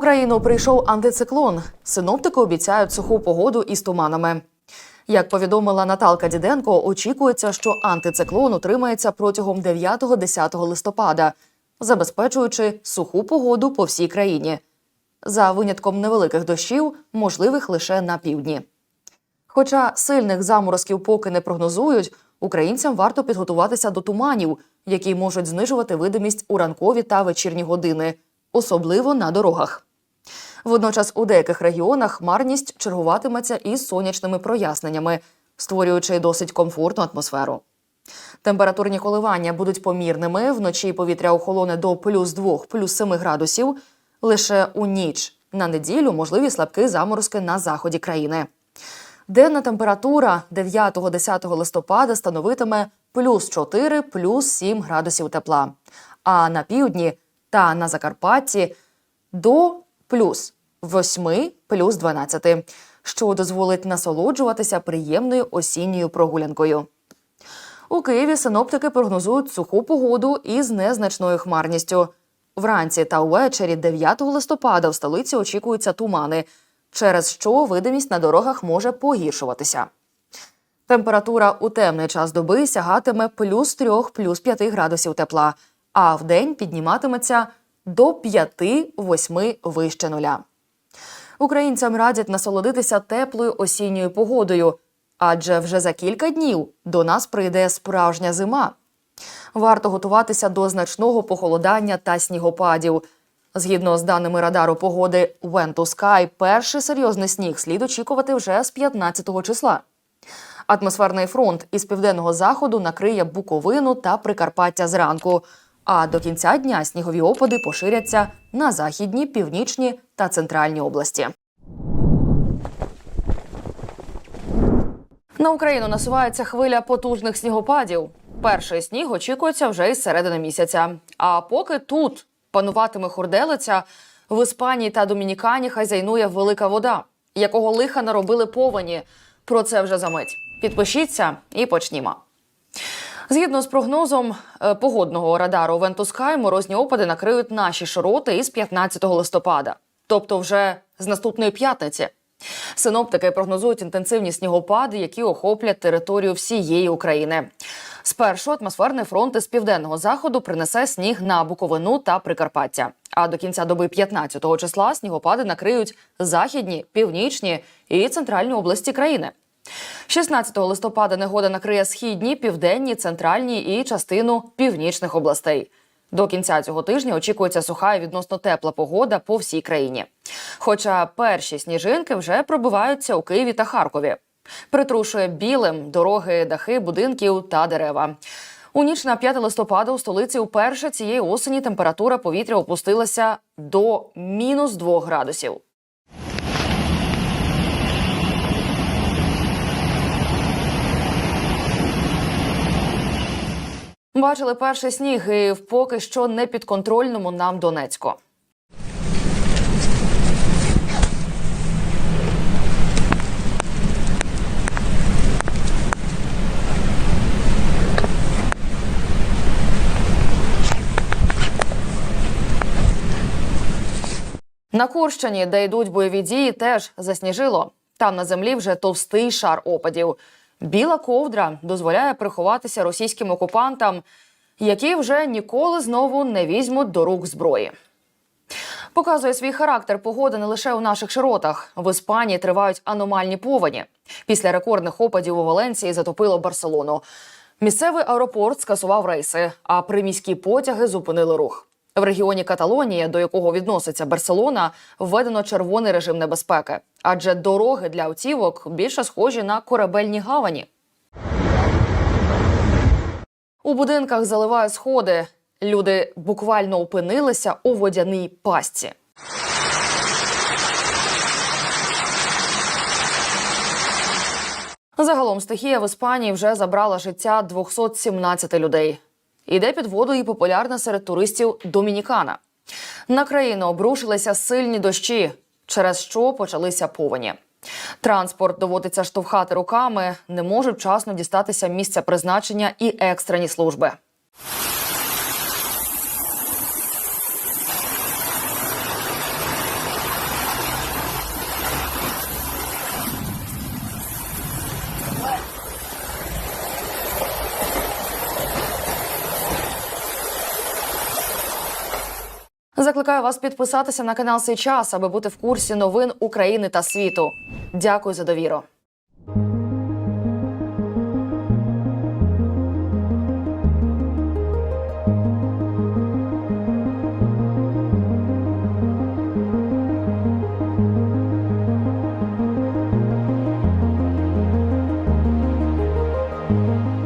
Україну прийшов антициклон. Синоптики обіцяють суху погоду із туманами. Як повідомила Наталка Діденко, очікується, що антициклон утримається протягом 9-10 листопада, забезпечуючи суху погоду по всій країні. За винятком невеликих дощів, можливих лише на півдні. Хоча сильних заморозків поки не прогнозують, українцям варто підготуватися до туманів, які можуть знижувати видимість у ранкові та вечірні години, особливо на дорогах. Водночас у деяких регіонах хмарність чергуватиметься із сонячними проясненнями, створюючи досить комфортну атмосферу. Температурні коливання будуть помірними. Вночі повітря охолоне до плюс 2, плюс 7 градусів. Лише у ніч на неділю можливі слабкі заморозки на заході країни. Денна температура 9-10 листопада становитиме плюс 4, плюс 7 градусів тепла. А на півдні та на Закарпатті до плюс 8, плюс 12, що дозволить насолоджуватися приємною осінньою прогулянкою. У Києві синоптики прогнозують суху погоду із незначною хмарністю. Вранці та ввечері 9 листопада в столиці очікуються тумани, через що видимість на дорогах може погіршуватися. Температура у темний час доби сягатиме плюс 3, плюс 5 градусів тепла, а вдень підніматиметься до 5-8 вище нуля. Українцям радять насолодитися теплою осінньою погодою, адже вже за кілька днів до нас прийде справжня зима. Варто готуватися до значного похолодання та снігопадів. Згідно з даними радару погоди When to Sky, перший серйозний сніг слід очікувати вже з 15 числа. Атмосферний фронт із південного заходу накриє Буковину та Прикарпаття зранку. А до кінця дня снігові опади поширяться на західні, північні та центральні області. На Україну насувається хвиля потужних снігопадів. Перший сніг очікується вже із середини місяця. А поки тут пануватиме хурделиця, в Іспанії та Домінікані хазяйнує велика вода, якого лиха наробили повені. Про це вже за мить. Підпишіться і почнімо. Згідно з прогнозом е, погодного радару Вентускай, морозні опади накриють наші широти із 15 листопада, тобто вже з наступної п'ятниці. Синоптики прогнозують інтенсивні снігопади, які охоплять територію всієї України. Спершу атмосферний фронт із південного заходу принесе сніг на Буковину та Прикарпаття. А до кінця доби 15 числа снігопади накриють західні, північні і центральні області країни. 16 листопада негода накриє східні, південні, центральні і частину північних областей. До кінця цього тижня очікується суха і відносно тепла погода по всій країні. Хоча перші сніжинки вже пробиваються у Києві та Харкові. Притрушує білим дороги, дахи, будинків та дерева. У ніч на 5 листопада у столиці вперше цієї осені температура повітря опустилася до мінус 2 градусів. Бачили перший сніг і в поки що непідконтрольному нам Донецьку. На Курщині, де йдуть бойові дії, теж засніжило. Там на землі вже товстий шар опадів. Біла ковдра дозволяє приховатися російським окупантам, які вже ніколи знову не візьмуть до рук зброї. Показує свій характер погода не лише у наших широтах. В Іспанії тривають аномальні повені. Після рекордних опадів у Валенції затопило Барселону. Місцевий аеропорт скасував рейси, а приміські потяги зупинили рух. В регіоні Каталонії, до якого відноситься Барселона, введено червоний режим небезпеки, адже дороги для автівок більше схожі на корабельні гавані. У будинках заливає сходи. Люди буквально опинилися у водяній пастці. Загалом стихія в Іспанії вже забрала життя 217 людей. Іде під воду і популярна серед туристів Домінікана. На країну обрушилися сильні дощі, через що почалися повені. Транспорт доводиться штовхати руками, не можуть вчасно дістатися місця призначення і екстрені служби. Закликаю вас підписатися на канал «Сейчас», аби бути в курсі новин України та світу. Дякую за довіру.